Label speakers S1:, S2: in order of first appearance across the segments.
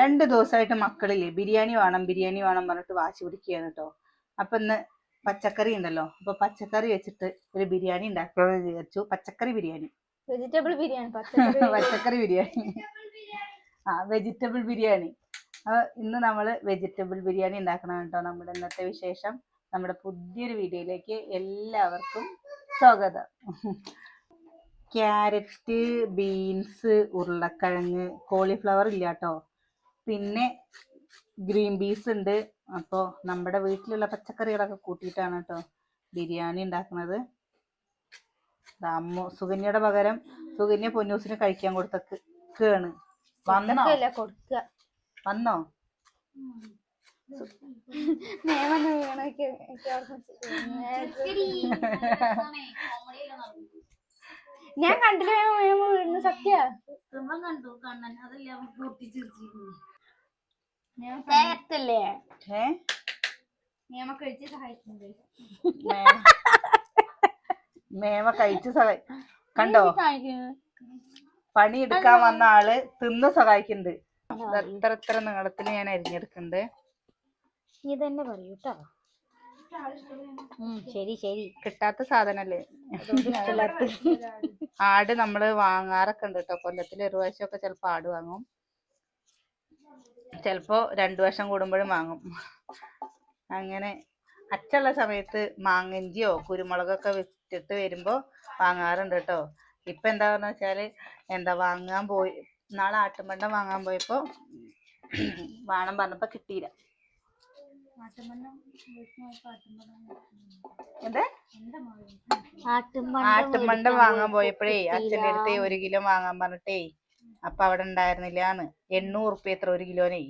S1: രണ്ട് ദിവസമായിട്ട് മക്കളില്ലേ? ബിരിയാണി വേണം ബിരിയാണി വേണം പറഞ്ഞിട്ട് വാശി പിടിക്കുകയാണ് കേട്ടോ അപ്പൊ ഇന്ന് പച്ചക്കറി ഉണ്ടല്ലോ. അപ്പൊ പച്ചക്കറി വെച്ചിട്ട് ഒരു ബിരിയാണി ഉണ്ടാക്കാമെന്ന് വിചാരിച്ചു. പച്ചക്കറി ബിരിയാണി.
S2: വെജിറ്റബിൾ ബിരിയാണി
S1: പച്ചക്കറി ബിരിയാണി. ആ വെജിറ്റബിൾ ബിരിയാണി. അപ്പൊ ഇന്ന് നമ്മൾ വെജിറ്റബിൾ ബിരിയാണി ഉണ്ടാക്കണം കേട്ടോ നമ്മുടെ ഇന്നത്തെ വിശേഷം. നമ്മുടെ പുതിയൊരു വീഡിയോയിലേക്ക് എല്ലാവർക്കും സ്വാഗതം. ക്യാരറ്റ് ബീൻസ് ഉരുളക്കിഴങ്ങ് കോളിഫ്ലവർ ഇല്ല കേട്ടോ പിന്നെ ഗ്രീൻ പീസ് ഉണ്ട്. അപ്പോ നമ്മുടെ വീട്ടിലുള്ള പച്ചക്കറികളൊക്കെ കൂട്ടിയിട്ടാണ് കേട്ടോ ബിരിയാണി ഉണ്ടാക്കുന്നത്. ദാ അമ്മു സുകന്യയുടെ പകരം സുകന്യ പൊന്നൂസിന് കഴിക്കാൻ കൊടുത്തേക്കാണ് വന്നോ?
S2: അല്ല കൊടുക്കുക
S1: വന്നോ?
S2: ഞാൻ കണ്ടില്ല സത്യ?
S3: കണ്ടു കണ്ണൻ. അതല്ല പൊട്ടിച്ചിരിച്ചിരിക്കുന്നു.
S2: തേങ്ങത്തല്ലേ
S1: ഏ?
S2: നിയമം കഴിച്ച് സഹായിക്കുന്നുണ്ട്
S1: മേ- മേമ കഴിച്ച് സഹായി കണ്ടോ? പണി എടുക്കാൻ വന്ന ആൾ തിന്ന് സഹായിക്കുന്നുണ്ട്. എത്ര എത്ര നീളത്തിൽ ഞാൻ അരിഞ്ഞെടുക്കുന്നുണ്ട്.
S2: നീ തന്നെ പറയൂ കേട്ടോ. ശരി ശരി.
S1: കിട്ടാത്ത സാധനല്ലേ? ആട് നമ്മൾ വാങ്ങാറൊക്കെ ഉണ്ട് കേട്ടോ. കൊല്ലത്തിൽ ഒരു പ്രാവശ്യമൊക്കെ ചിലപ്പോ ആട് വാങ്ങും. ചിലപ്പോ രണ്ടു വർഷം കൂടുമ്പോഴും വാങ്ങും. അങ്ങനെ അച്ചുള്ള സമയത്ത് മാങ്ങഞ്ചിയോ കുരുമുളകൊക്കെ വിറ്റിട്ട് വരുമ്പോ വാങ്ങാറുണ്ട് കേട്ടോ ഇപ്പൊ എന്താ പറഞ്ഞ വെച്ചാൽ എന്താ വാങ്ങാൻ പോയി നാളെ ആട്ടുമ്പണ്ടം വാങ്ങാൻ പോയപ്പോ വേണം പറഞ്ഞപ്പോ കിട്ടിയില്ല എന്താ? ആട്ടുമണ്ടം വാങ്ങാൻ പോയപ്പോഴേ അച്ഛന്റെ അടുത്ത് ഒരു കിലോ വാങ്ങാൻ പറഞ്ഞിട്ടേ അപ്പൊ അവിടെ ഉണ്ടായിരുന്നില്ല എന്ന് എണ്ണൂറ് ഉറുപ്പ്യ എത്ര? ഒരു കിലോനേ.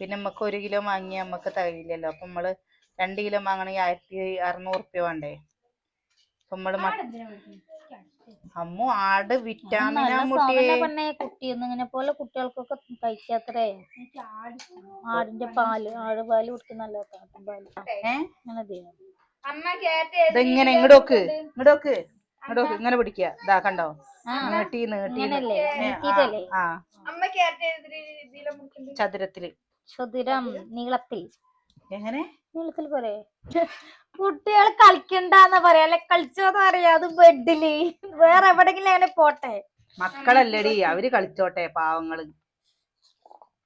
S1: പിന്നെ നമുക്ക് ഒരു കിലോ വാങ്ങിയാൽ നമുക്ക് തികയില്ലല്ലോ അപ്പൊ നമ്മൾ രണ്ട് കിലോ വാങ്ങണമെങ്കിൽ ആയിരത്തി അറുന്നൂറ് ഉറുപ്പ്യ വേണ്ടേ? അപ്പൊ നമ്മൾ മ- അമ്മു ആട് വിറ്റാമിനാ മുട്ടിയെ
S2: ഇങ്ങനെ പോലെ കുട്ടികൾക്കൊക്കെ കഴിക്കാത്രേ ആടിന്റെ പാൽ ആട് പാൽ കുടിക്കുന്നല്ലോ പാൽ.
S1: ഏ?
S2: ഇങ്ങോട്ടോക്ക്
S1: ഇങ്ങോട്ടോക്ക് ഇങ്ങോട്ട് ഇങ്ങനെ പിടിക്കുക. ഇതാ കണ്ടോ? നീട്ടി നീട്ടി? ആ. ചതുരത്തിൽ.
S2: ചതുരം നീളത്തിൽ.
S1: എങ്ങനെ?
S2: നീളത്തിൽ പോരെ. കുട്ടികൾ കളിക്കണ്ടെന്ന് പറയാ. അല്ലെ കളിച്ചോന്ന് പറയാ. അത് ബെഡിൽ വേറെ എവിടെങ്കിലും അങ്ങനെ പോട്ടെ.
S1: മക്കളല്ലടി അവർ കളിച്ചോട്ടെ പാവങ്ങൾ.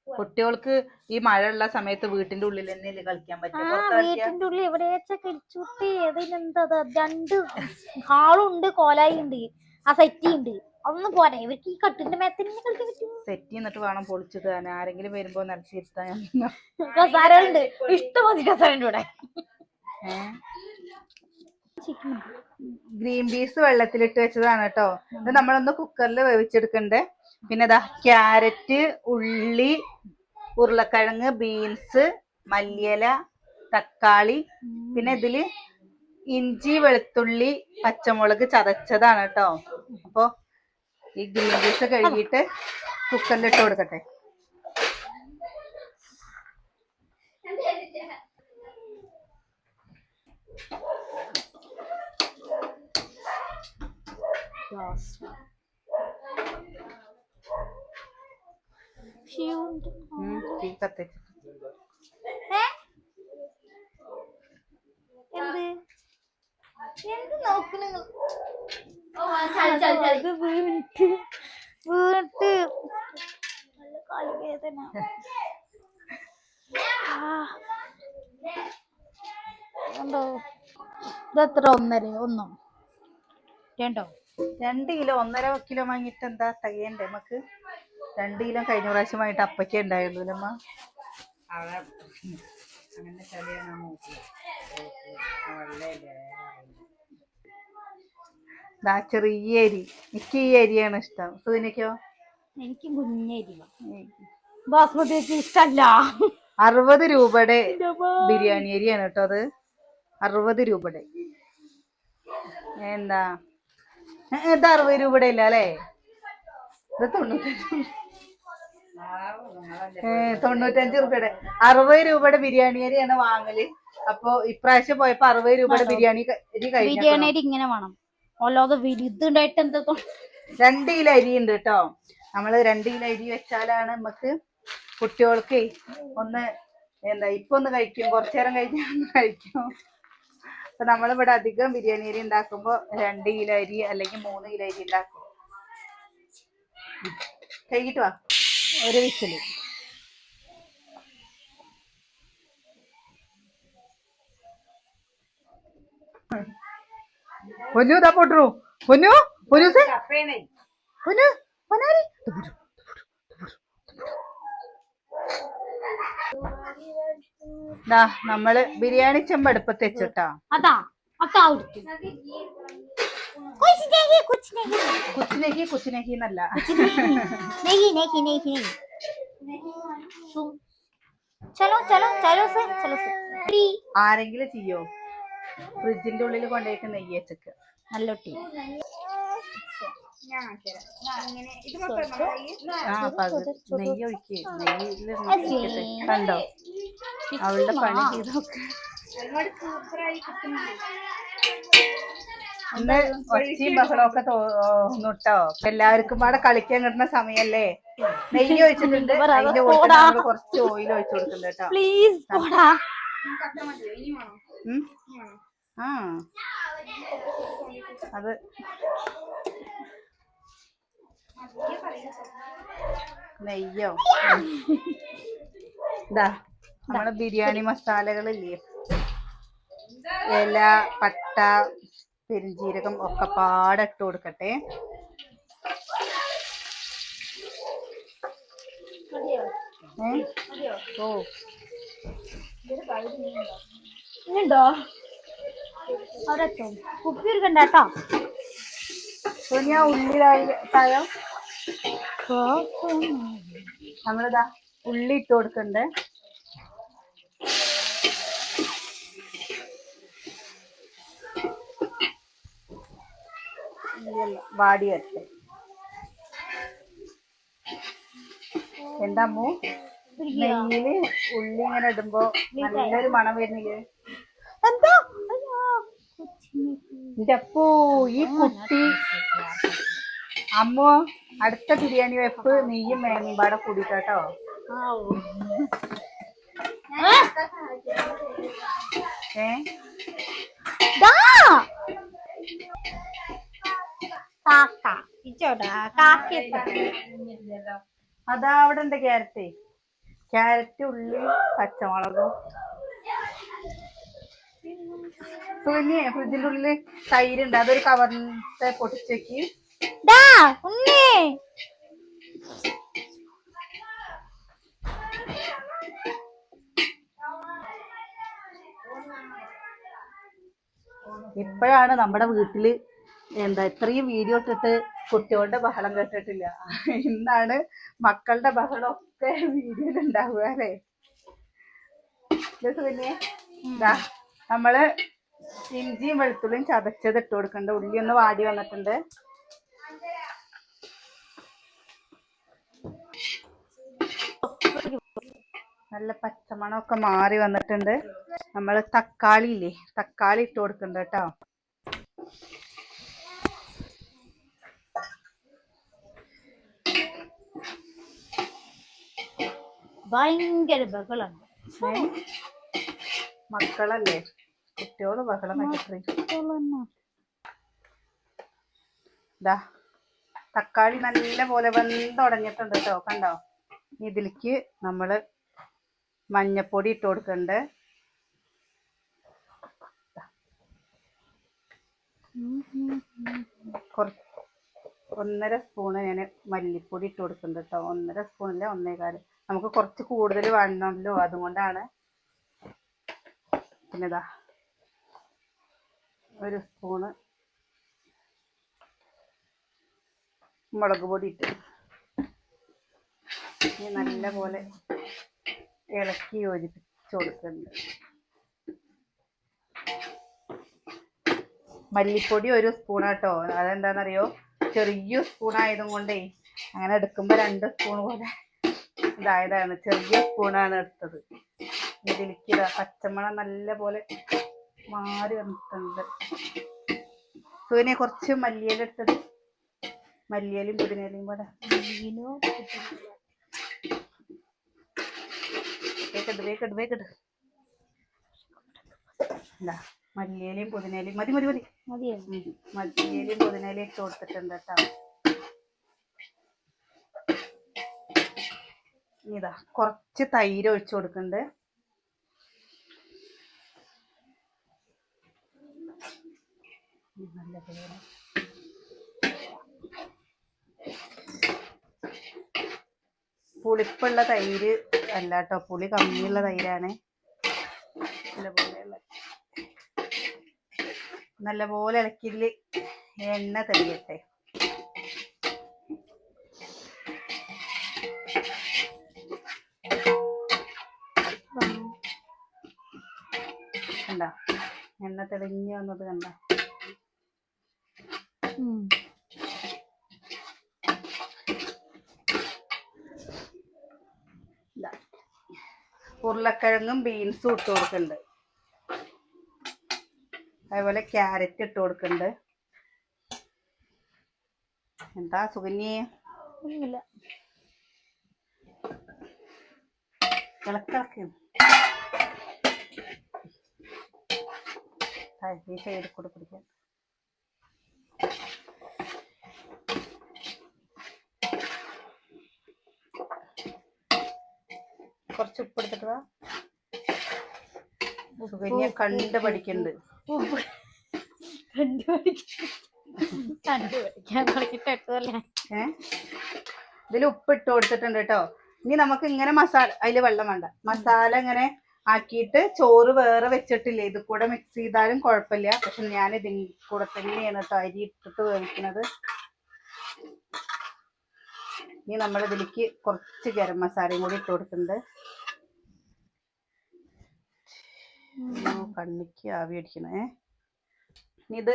S1: കുട്ടികൾക്ക് ഈ മഴ ഉള്ള സമയത്ത് വീട്ടിന്റെ ഉള്ളിൽ തന്നെ കളിക്കാൻ
S2: ആ
S1: പറ്റുക
S2: വീട്ടിന്റെ ഉള്ളിൽ എവിടെയാച്ചാ കളിച്ചുട്ടി അതിനെന്താ രണ്ട് ഹാളുണ്ട് കോലായി ഉണ്ട് ആ സെറ്റി ഉണ്ട് അതൊന്നും പോരാ ഇവർക്ക് ഈ കട്ടിന്റെ മേത്തന്നെ കളിക്കാൻ പറ്റും.
S1: സെറ്റ് എന്നിട്ട് വേണം പൊളിച്ചു തന്നെ ആരെങ്കിലും വരുമ്പോ നിലച്ചിരുത്താൻ
S2: കസാരകളുണ്ട്. ഇഷ്ടമതി കസാരണ്ട് ഇവിടെ.
S1: ഗ്രീൻ പീസ് വെള്ളത്തിലിട്ട് വെച്ചതാണ് കേട്ടോ. ഇത് നമ്മളൊന്ന് കുക്കറിൽ വേവിച്ചെടുക്കണ്ടേ? പിന്നെ ഇതാ ക്യാരറ്റ് ഉള്ളി ഉരുളക്കിഴങ്ങ് ബീൻസ് മല്ലിയില തക്കാളി പിന്നെ ഇതിൽ ഇഞ്ചി വെളുത്തുള്ളി പച്ചമുളക് ചതച്ചതാണ് കേട്ടോ. അപ്പൊ ഈ ഗ്രീൻ പീസ് കഴുകിയിട്ട് കുക്കറിൽ ഇട്ട് കൊടുക്കട്ടെ. ഉം, തീ കത്തിച്ച്
S2: എന്ത് എന്ത് നോക്കണ. വീണിട്ട് വീണിട്ട് കാലുവേദന ഇതെത്ര ഒന്നര ഒന്നോ. രണ്ടോ?
S1: രണ്ട് കിലോ ഒന്നര കിലോ വാങ്ങിയിട്ട് എന്താ തകയണ്ടേ നമുക്ക്? രണ്ട് കിലോ കഴിഞ്ഞ പ്രാവശ്യം വാങ്ങിയിട്ട് അപ്പയ്ക്കേ ഉണ്ടായുള്ളൂ അമ്മ അങ്ങനെ ദാ ചെറിയ അരി. എനിക്ക് ഈ അരിയാണ് ഇഷ്ടം. സുനിക്കോ
S2: എനിക്ക് കുഞ്ഞരി ബാസ്മതി ഇഷ്ടല്ല.
S1: അറുപത് രൂപയുടെ ബിരിയാണി അരിയാണ് കേട്ടോ അത്. അറുപത് രൂപയുടെ. എന്താ? ഇത് അറുപത് രൂപയുടെ ഇല്ല അല്ലേ? ഇത് തൊണ്ണൂറ്റഞ്ച് ഏ, തൊണ്ണൂറ്റഞ്ച് രൂപയുടെ. അറുപത് രൂപയുടെ ബിരിയാണി അരിയാണ് വാങ്ങൽ. അപ്പൊ ഇപ്രാവശ്യം പോയപ്പോ അറുപത് രൂപയുടെ ബിരിയാണി
S2: ബിരിയാണി അരി ഇങ്ങനെ വേണം. അല്ലാതെ എന്താ
S1: രണ്ട് കിലോ അരി ഉണ്ട് കേട്ടോ നമ്മൾ രണ്ട് കിലോ അരി വെച്ചാലാണ് നമുക്ക് കുട്ടികൾക്ക് ഒന്ന് എന്താ ഇപ്പൊ ഒന്ന് കഴിക്കും. കുറച്ചു നേരം കഴിഞ്ഞാൽ ഒന്ന് കഴിക്കും. അപ്പൊ നമ്മളിവിടെ അധികം ബിരിയാണി അരി ഉണ്ടാക്കുമ്പോ രണ്ട് കിലോ അരി അല്ലെങ്കിൽ മൂന്ന് കിലോ അരി ഉണ്ടാക്കും. കഴിഞ്ഞിട്ട് വാ. ഒരു വിസിൽ പൊന്നു ഇതാ പൊട്ടു പൊന്നു പൊന്നു പൊന്നു പൊന്നാരി. നമ്മൾ ബിരിയാണി ചെമ്പ് അടുപ്പത്ത് വെച്ചിട്ടാ.
S2: അതാ അതാ എടുത്തു कुछ नहीं कुछ नहीं
S1: കുച്ചിനേക്ക് കുച്ചിനേക്ക് എന്നല്ല
S2: नहीं नहीं नहीं नहीं सुन चलो चलो चलो से चलो से ടി
S1: ആരെങ്കിലും ചെയ്യോ ഫ്രിഡ്ജിന്റെ ഉള്ളിൽ കൊണ്ടുപോയിട്ട് നെയ്യ് വെച്ചക്ക്
S2: നല്ല ടീ
S1: ആ പകുതി നെയ്യ് ഒഴിക്ക് നെയ്യില് കണ്ടോ അവളുടെ പണി ചെയ്ത് നോക്ക് ഇന്ന് ഒച്ചയും ബഹളമൊക്കെ തോന്നുട്ടോ എല്ലാവർക്കും പാടെ കളിക്കാൻ കിട്ടുന്ന സമയല്ലേ? നെയ്യ് ഒഴിച്ചിട്ടുണ്ട്. അതിന്റെ കൂടെ നമ്മൾ കുറച്ച് ഓയിൽ ഒഴിച്ചു കൊടുക്കുന്നുണ്ട് കേട്ടോ.
S2: പ്ലീസ്?
S1: ആ. അത്. നെയ്യോ? ഇതാ നമ്മളെ ബിരിയാണി മസാലകളില്ലേ? ഇല പട്ട പെരുംജീരകം ഒക്കെ പാടെ ഇട്ട് കൊടുക്കട്ടെ? ഓ.
S2: ഉണ്ടോ അവരെത്തും കുപ്പി എടുക്കണ്ട കേട്ടോ.
S1: സോനിയ ഉള്ളിലായി താഴോ നമ്മളിതാ ഉള്ളി ഇട്ട് കൊടുക്കണ്ടേ. ഉള്ളിയെല്ലാം വാടി വരട്ടെ എന്താ അമ്മു? നെയ്യിൽ ഉള്ളി ഇങ്ങനെ ഇടുമ്പോ നല്ലൊരു മണം വരുന്നില്ലേ?
S2: എന്താ?
S1: എന്റെ ഈ കുട്ടി. അമ്മോ അടുത്ത ബിരിയാണി വെപ്പ് നെയ്യും മേനയും പാടെ കൂടിട്ടോ ഏ?
S2: കാക്ക
S1: അതാ അവിടെ ഉണ്ട് ക്യാരറ്റ്? ക്യാരറ്റ് ഉള്ളി പച്ചമുളകും. സുകന്യെ ഫ്രിഡ്ജിന്റെ ഉള്ളിൽ തൈരുണ്ട് അതൊരു കവറിന്റെ പൊട്ടിച്ചേക്ക്. ഇപ്പോഴാണ് നമ്മുടെ വീട്ടിൽ എന്താ ഇത്രയും വീഡിയോ ഇട്ടിട്ട് കുട്ടികളുടെ ബഹളം കേട്ടിട്ടില്ല. ഇന്നാണ് മക്കളുടെ ബഹളം ഒക്കെ വീഡിയോയിൽ ഉണ്ടാവുക അല്ലേ? ഇതാ നമ്മൾ ഇഞ്ചിയും വെളുത്തുള്ളിയും ചതച്ചത് ഇട്ട് കൊടുക്കണ്ട്. ഉള്ളി ഒന്ന് വാടി വന്നിട്ടുണ്ട്. നല്ല പച്ചമണമൊക്കെ മാറി വന്നിട്ടുണ്ട്. നമ്മൾ തക്കാളി ഇല്ലേ? തക്കാളി ഇട്ട് കൊടുക്കണ്ട കേട്ടോ.
S2: ഭയങ്കര ബഹളാണ്
S1: മക്കളല്ലേ? കുട്ടിയോട് ബഹളം ഇതാ തക്കാളി നല്ല പോലെ വെന്തുടഞ്ഞിട്ടുണ്ട് കേട്ടോ കണ്ടോ? ഇതിലേക്ക് നമ്മൾ മഞ്ഞപ്പൊടി ഇട്ട് കൊടുക്കണ്ട്. കുറച്ച് ഒന്നര സ്പൂണ് ഞാൻ മല്ലിപ്പൊടി ഇട്ട് കൊടുക്കുന്നുണ്ട് കേട്ടോ. ഒന്നര സ്പൂണില്ല ഒന്നേകാൽ. നമുക്ക് കുറച്ച് കൂടുതൽ വേണമല്ലോ അതുകൊണ്ടാണ്. പിന്നെ ഇതാ ഒരു സ്പൂണ് മുളക് പൊടി ഇട്ട്. ഇനി ഇളക്കി യോജിപ്പിച്ച് കൊടുക്കുന്നുണ്ട്. മല്ലിപ്പൊടി ഒരു സ്പൂൺ കേട്ടോ. അതെന്താണെന്നറിയോ? ചെറിയ സ്പൂൺ കൊണ്ടേ അങ്ങനെ എടുക്കുമ്പോൾ രണ്ട് സ്പൂൺ പോലെ. ഇതായതാണ്. ചെറിയ സ്പൂണാണ് എടുത്തത്. ഇതിലേക്ക് ഇതാ പച്ചമണം നല്ല പോലെ മാറി വന്നിട്ടുണ്ട്. സൂര്യ കുറച്ച് മല്ലിയില എടുത്തത്. മല്ലിയിലും? പുതിനലും കൂടെ വേഗം എന്താ മല്ലിയിലയും പുതിനയിലയും. മതി മതി മതി. മല്ലിയിലയും പുതിനയിലയും ഇട്ട് കൊടുത്തിട്ടുണ്ട് കേട്ടോ. ഇതാ കുറച്ച് തൈര് ഒഴിച്ചു കൊടുക്കുന്നുണ്ട്. പുളിപ്പുള്ള തൈര് അല്ല കേട്ടോ പുളി കമ്മിയുള്ള തൈരാണ്. നല്ലപോലെ നല്ലപോലെ ഇളക്കിയിൽ എണ്ണ തെളിയട്ടെ. എണ്ണ തെളിഞ്ഞു വന്നത് കണ്ട? ഉരുളക്കിഴങ്ങും ബീൻസും ഇട്ട് കൊടുക്കുന്നുണ്ട്. അതേപോലെ ക്യാരറ്റ് ഇട്ട് കൊടുക്കുന്നുണ്ട്. എന്താ സുകന്യേ
S2: ഒന്നുമില്ല.
S1: ഇളക്കിളക്കി ഈ സൈഡിൽ കുറച്ച് ഉപ്പ് എടുത്തിട്ട് സുകന്യ കണ്ട് പഠിക്കുന്നുണ്ട്
S2: കണ്ടു കണ്ടുപിടിക്കാൻ കണ്ടുപിടിക്കാൻ തുടങ്ങിട്ടല്ലേ
S1: ഏ? ഇതിൽ ഉപ്പ് ഇട്ട് കൊടുത്തിട്ടുണ്ട് കേട്ടോ. ഇനി നമുക്ക് ഇങ്ങനെ മസാല അതിൽ വെള്ളം വേണ്ട. മസാല ഇങ്ങനെ ആക്കിയിട്ട് ചോറ് വേറെ വെച്ചിട്ടില്ല? ഇത് കൂടെ മിക്സ് ചെയ്താലും കുഴപ്പമില്ല. പക്ഷെ ഞാൻ ഇതിൽ കൂടെ തന്നെയാണ് കേട്ടോ അരി ഇട്ടിട്ട് വേവിക്കുന്നത്. ഇനി നമ്മൾ ഇതിലേക്ക് കുറച്ച് ഗരം മസാലയും കൂടി ഇട്ട് കൊടുക്കുന്നുണ്ട്. കണ്ണിക്ക് ആവി അടിക്കണേ. ഇനി ഇത്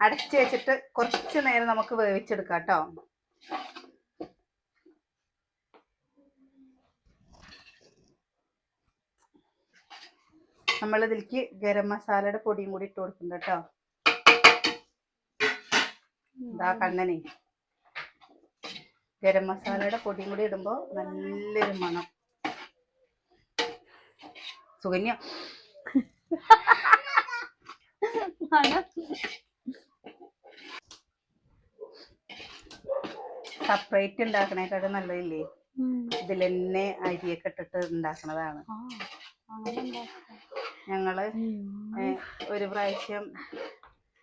S1: അടച്ചു വെച്ചിട്ട് കുറച്ച് നേരം നമുക്ക് വേവിച്ചെടുക്കാം കേട്ടോ നമ്മൾ ഇതിലേക്ക് ഗരം മസാലയുടെ പൊടിയും കൂടി ഇട്ട് കൊടുക്കുന്നു കേട്ടോ. ഇതാ കണ്ണനെ. ഗരം മസാലയുടെ പൊടിയും കൂടി ഇടുമ്പോ നല്ലൊരു മണം. സുകന്യ. സെപ്പറേറ്റ് ഉണ്ടാക്കണേക്കാട്ടും നല്ലതില്ലേ? ഇതിലെന്നെ തന്നെ അരിയൊക്കെ ഇട്ടിട്ട് ഉണ്ടാക്കണതാണ്. ഞങ്ങൾ ഒരു പ്രാവശ്യം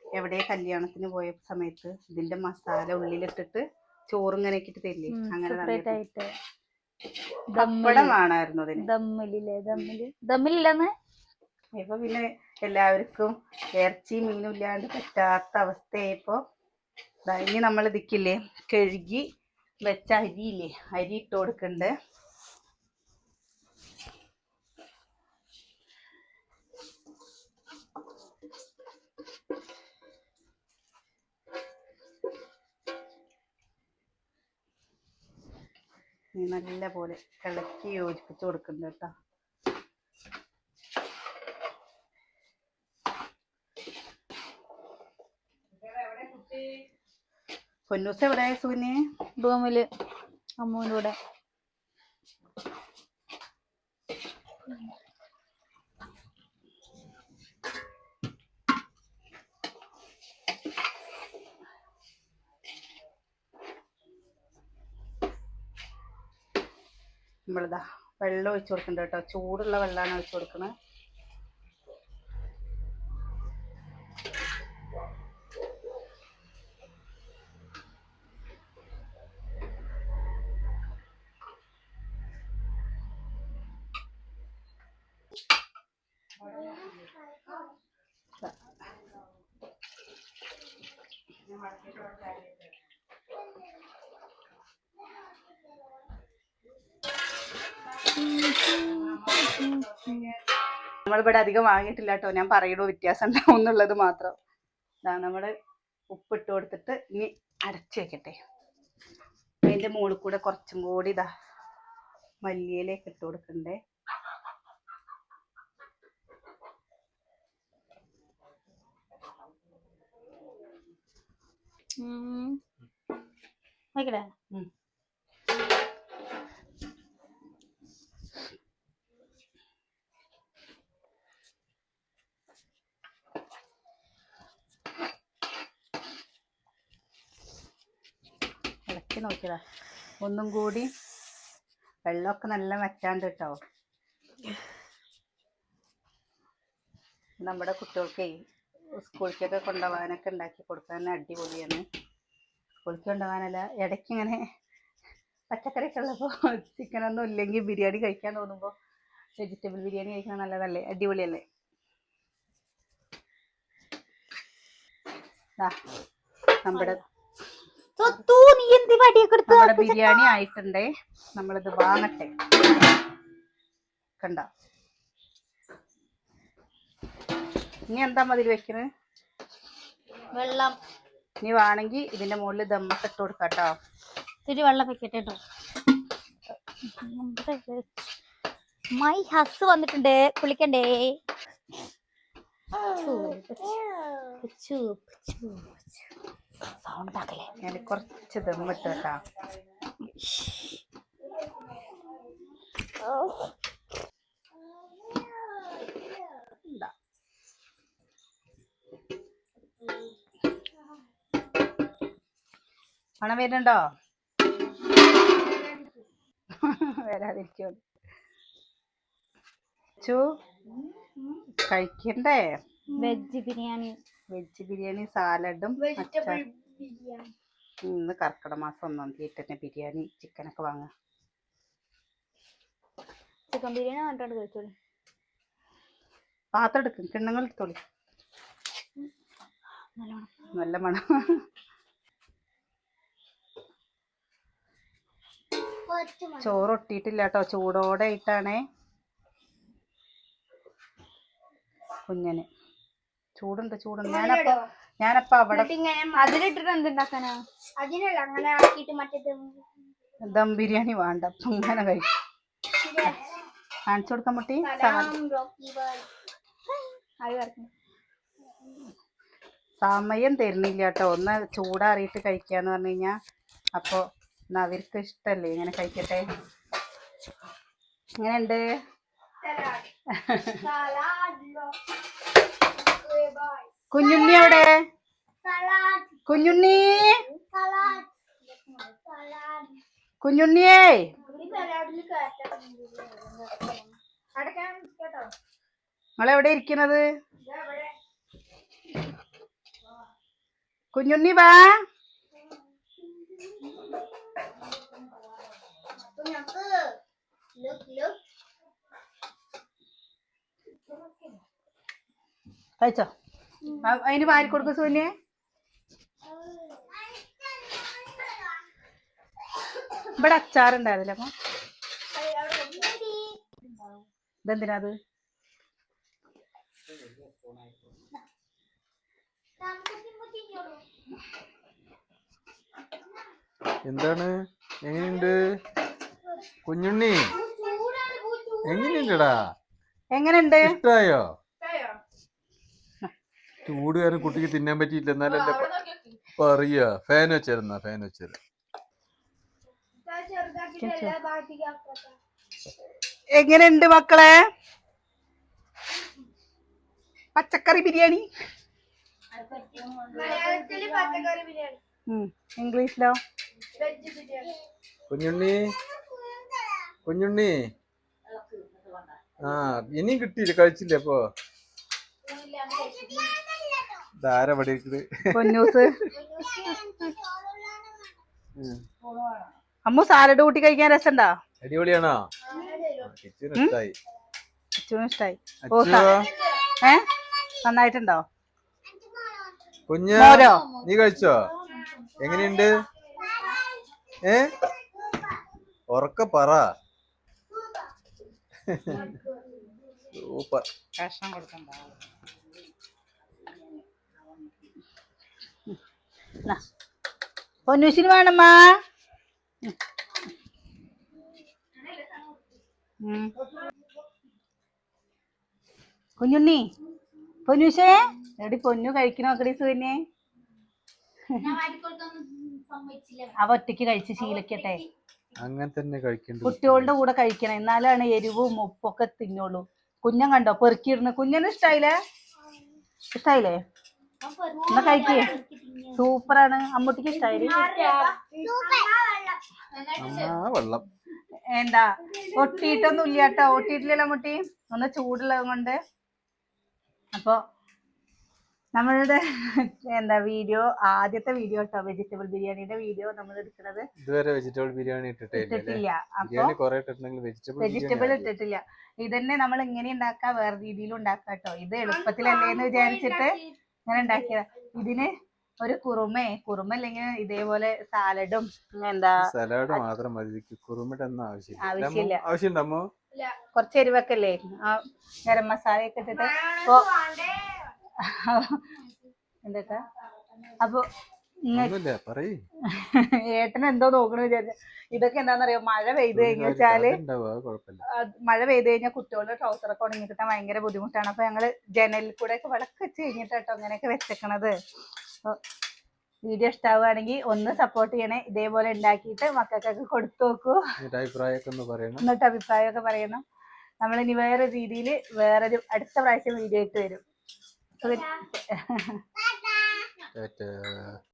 S1: എവിടെ കല്യാണത്തിന് പോയ സമയത്ത് ഇതിന്റെ മസാല ഉള്ളിലിട്ടിട്ട് ചോറിങ്ങനെ ഇട്ടിട്ട് തരില്ലേ? അങ്ങനെ പപ്പടം വേണമായിരുന്നു അതിന്.
S2: ദമ്മിലില്ലേ? ദമ്മിൽ. ദമ്മിലില്ലെന്ന്?
S1: ഇപ്പൊ പിന്നെ എല്ലാവർക്കും ഇറച്ചി മീനും ഇല്ലാണ്ട് പറ്റാത്ത അവസ്ഥയായപ്പോ. ഇനി നമ്മൾ ഇതിക്കില്ലേ? കഴുകി വെച്ച അരിയില്ലേ? അരി ഇട്ട് കൊടുക്കണ്ട്. നല്ല പോലെ ഇളക്കി യോജിപ്പിച്ച് കൊടുക്കുന്നുണ്ട് കേട്ടോ. പൊന്നൂസ് എവിടെ സുനെ
S2: റൂമിൽ അമ്മൂന്റെ കൂടെ.
S1: നമ്മളിതാ വെള്ളം ഒഴിച്ചു കൊടുക്കണ്ട കേട്ടോ. ചൂടുള്ള വെള്ളമാണ് ഒഴിച്ചു കൊടുക്കണത് നമ്മളിവിടെ അധികം വാങ്ങിയിട്ടില്ല കേട്ടോ. ഞാൻ പറയണോ വ്യത്യാസം ഉണ്ടാവും എന്നുള്ളത് മാത്രം. ഇതാ നമ്മൾ ഉപ്പിട്ട് കൊടുത്തിട്ട് ഇനി അടച്ചു വെക്കട്ടെ. അതിന്റെ മുകളിൽ കൂടെ കുറച്ചും കൂടി ഇതാ മല്ലിയിലേക്ക് ഇട്ട് കൊടുക്കണ്ടേ. ഉം. നോക്കി നോക്കിയതാ. ഒന്നും കൂടി വെള്ളമൊക്കെ നല്ല വറ്റാണ്ട് കേട്ടോ. നമ്മുടെ കുട്ടികൾക്കേ സ്കൂളിലേക്കൊക്കെ കൊണ്ടുപോകാനൊക്കെ ഉണ്ടാക്കി കൊടുക്കാൻ അടിപൊളിയാണ്. സ്കൂളിലേക്ക് കൊണ്ടുപോകാനല്ല ഇടയ്ക്ക് ഇങ്ങനെ പച്ചക്കറിയൊക്കെ ഉള്ളപ്പോൾ ചിക്കനൊന്നും ഇല്ലെങ്കിൽ ബിരിയാണി കഴിക്കാൻ തോന്നുമ്പോൾ വെജിറ്റബിൾ ബിരിയാണി കഴിക്കാൻ നല്ലതല്ലേ? അടിപൊളിയല്ലേ? നമ്മുടെ
S2: സ്വത്തു നീ എന്ത് വടിയൊക്കെ എടുത്ത്
S1: നമ്മുടെ ബിരിയാണി ആയിട്ടുണ്ടേ. നമ്മളിത് വാങ്ങട്ടെ. കണ്ട? ഇനി എന്താ മതിൽ വെക്കണ്?
S2: വെള്ളം.
S1: ഇനി വേണമെങ്കിൽ ഇതിന്റെ മുകളിൽ ദമ്മൊക്കെ ഇട്ട് കൊടുക്കാം കേട്ടോ.
S2: ഇത്തിരി വെള്ളം വെക്കട്ടെ കേട്ടോ മൈ ഹസ് വന്നിട്ടുണ്ട്. കുളിക്കണ്ടേ? സൗണ്ട് ആക്കല്ലേ?
S1: ഞാൻ കുറച്ച് ദമ്മിട്ട് കേട്ടോ പണം വരുന്നുണ്ടോ? വരാതിരിക്കോ. ചു. കഴിക്കണ്ടേ?
S2: വെജ് ബിരിയാണി.
S1: വെജ് ബിരിയാണി സാലഡും ഇന്ന് കർക്കിടക മാസം ഒന്നാം തീയതി തന്നെ ബിരിയാണി ചിക്കനൊക്കെ വാങ്ങാം.
S2: ചിക്കൻ ബിരിയാണി കഴിച്ചോളൂ.
S1: പാത്രം എടുക്കും കിണ്ണങ്ങൾ എടുത്തോളി. നല്ല മണം. ചോറ് ഒട്ടിയിട്ടില്ല കേട്ടോ ചൂടോടെ ഇട്ടാണേ കുഞ്ഞന്. ചൂടുണ്ട് ചൂടുണ്ട്. ഞാനപ്പോ ഞാനപ്പോ അവിടെ
S2: അതിലിട്ടിട്ട് എന്തുണ്ടാക്കാനാ?
S3: അതിനല്ല അങ്ങനെ ആക്കിയിട്ട് മറ്റേ
S1: ദം ബിരിയാണി വേണ്ട അപ്പൊ ഇങ്ങനെ കഴിക്കും കാണിച്ചു കൊടുക്കാൻ മുട്ടി. സമയം തരുന്നില്ല കേട്ടോ. ഒന്ന് ചൂടാറിയിട്ട് കഴിക്കാന്ന് പറഞ്ഞു കഴിഞ്ഞാ അപ്പൊ അവർക്ക് ഇഷ്ടല്ലേ ഇങ്ങനെ കഴിക്കട്ടെ? എങ്ങനെയുണ്ട് കുഞ്ഞുണ്ണി എവിടെ? കുഞ്ഞുണ്ണി. കുഞ്ഞുണ്ണിയേ. നിങ്ങളെവിടെ ഇരിക്കുന്നത്? കുഞ്ഞുണ്ണി വാ. കഴിച്ചോ അതിന് വാരി കൊടുക്കും സൂന്യെ. ഇവിടെ അച്ചാറുണ്ടായിരുന്നില്ല അപ്പൊ ഇതെന്തിനാ അത്?
S4: എന്താണ്? എങ്ങനെയുണ്ട്? കുഞ്ഞുണ്ണി? എങ്ങനെയുണ്ടടാ
S1: എങ്ങനെയുണ്ട്?
S4: ഇഷ്ടായോ? ചൂട് കാരണം കുട്ടിക്ക് തിന്നാൻ പറ്റിയില്ല. എന്നാലല്ലേ പറയാ ഫാൻ വെച്ചിരുന്ന ഫാൻ വെച്ചിരുന്ന.
S1: എങ്ങനെയുണ്ട് മക്കളെ? പച്ചക്കറി ബിരിയാണി. ഇംഗ്ലീഷിലോ?
S4: കുഞ്ഞുണ്ണി കുഞ്ഞുണ്ണി. ആ ഇനിയും കിട്ടിയില്ല കഴിച്ചില്ല അപ്പോ
S1: പൊന്നൂസ്. അമ്മു സാലഡ് കൂട്ടി കഴിക്കാൻ രസണ്ടാ?
S4: അടിപൊളിയാണോ? ഇഷ്ടായി.
S1: ഓ ഏ? നന്നായിട്ടുണ്ടോ?
S4: കുഞ്ഞ് നീ കഴിച്ചോ? എങ്ങനെയുണ്ട്? ഏ? ഉറക്ക പറ. സൂപ്പർ.
S1: കഷ്ണം കൊടുക്കണ്ട? പൊന്നൂസിന് വേണമ്മാ. കുഞ്ഞുണ്ണി പൊന്നൂശേ. എടി പൊന്നു കഴിക്കണോ നോക്കടി സുവിനെ അവ ഒറ്റയ്ക്ക് കഴിച്ച് ശീലിക്കട്ടെ.
S4: അങ്ങനെ തന്നെ കഴിക്കണ്ട
S1: കുട്ടികളുടെ കൂടെ കഴിക്കണം. എന്നാലാണ് എരിവും ഉപ്പൊക്കെ തിന്നോളൂ കുഞ്ഞൻ കണ്ടോ? പെറുക്കിയിരുന്നു കുഞ്ഞന് ഇഷ്ടായില്ലേ? ഇഷ്ടായില്ലേ? എന്നാ കഴിക്കേ. സൂപ്പറാണ്. അമ്മൂട്ടിക്ക് ഇഷ്ടമായി
S4: വെള്ളം.
S1: എന്താ? ഒട്ടിയിട്ടൊന്നും ഇല്ല കേട്ടോ. ഒട്ടിയിട്ടില്ലല്ലോ അമ്മൂട്ടി. ഒന്ന് ചൂടുള്ളത് കൊണ്ട്. അപ്പൊ നമ്മളുടെ എന്താ വീഡിയോ? ആദ്യത്തെ വീഡിയോ കേട്ടോ. വെജിറ്റബിൾ ബിരിയാണിയുടെ വീഡിയോ നമ്മൾ എടുക്കുന്നത്.
S4: ഇതുവരെ വെജിറ്റബിൾ ബിരിയാണി
S1: ഇട്ടിട്ടില്ല.
S4: വെജിറ്റബിൾ
S1: വെജിറ്റബിൾ ഇട്ടിട്ടില്ല. ഇതന്നെ നമ്മൾ ഇങ്ങനെ ഉണ്ടാക്കാം? വേറെ രീതിയിൽ ഉണ്ടാക്കാം കേട്ടോ. ഇത് എളുപ്പത്തിലല്ലേ എന്ന് വിചാരിച്ചിട്ട് ഞാൻ ഉണ്ടാക്കിയതാ. ഇതിന് ഒരു കുറുമേ കുറുമ അല്ലെങ്കിൽ ഇതേപോലെ സാലഡും എന്താ
S4: സാലഡ് മാത്രം മതി. കുറുമയുടെ ഒന്നും ആവശ്യമില്ല.
S1: ആവശ്യമില്ല.
S4: അമ്മോ, ആവശ്യമുണ്ടമ്മോ
S1: കുറച്ച് എരിവൊക്കെ അല്ലേ ആ ഗരം മസാല ഒക്കെ ഇട്ടിട്ട് അപ്പൊ എന്താ അപ്പൊ ഏട്ടൻ എന്തോ നോക്കണ വിചാരിച്ച. ഇതൊക്കെ എന്താണെന്നറിയോ മഴ പെയ്ത് കഴിഞ്ഞു വെച്ചാൽ മഴ പെയ്ത് കഴിഞ്ഞാൽ കുട്ടികളുടെ ട്രൗസറൊക്കെ ഉണങ്ങി കിട്ടാൻ ഭയങ്കര ബുദ്ധിമുട്ടാണ്. അപ്പൊ ഞങ്ങൾ ജനലിൽ കൂടെ ഒക്കെ വിളക്ക് വെച്ച് കഴിഞ്ഞിട്ടാട്ടോ അങ്ങനെയൊക്കെ വെച്ചേക്കണത്. വീഡിയോ ഇഷ്ടാവുകയാണെങ്കിൽ ഒന്ന് സപ്പോർട്ട് ചെയ്യണേ. ഇതേപോലെ ഉണ്ടാക്കിയിട്ട് മക്കൾക്കൊക്കെ കൊടുത്തു നോക്കൂ.
S4: എന്നിട്ട് അഭിപ്രായമൊക്കെ പറയണം.
S1: നമ്മൾ ഇനി വേറെ രീതിയിൽ വേറൊരു അടുത്ത പ്രാവശ്യം വീഡിയോ ഇട്ട് വരും.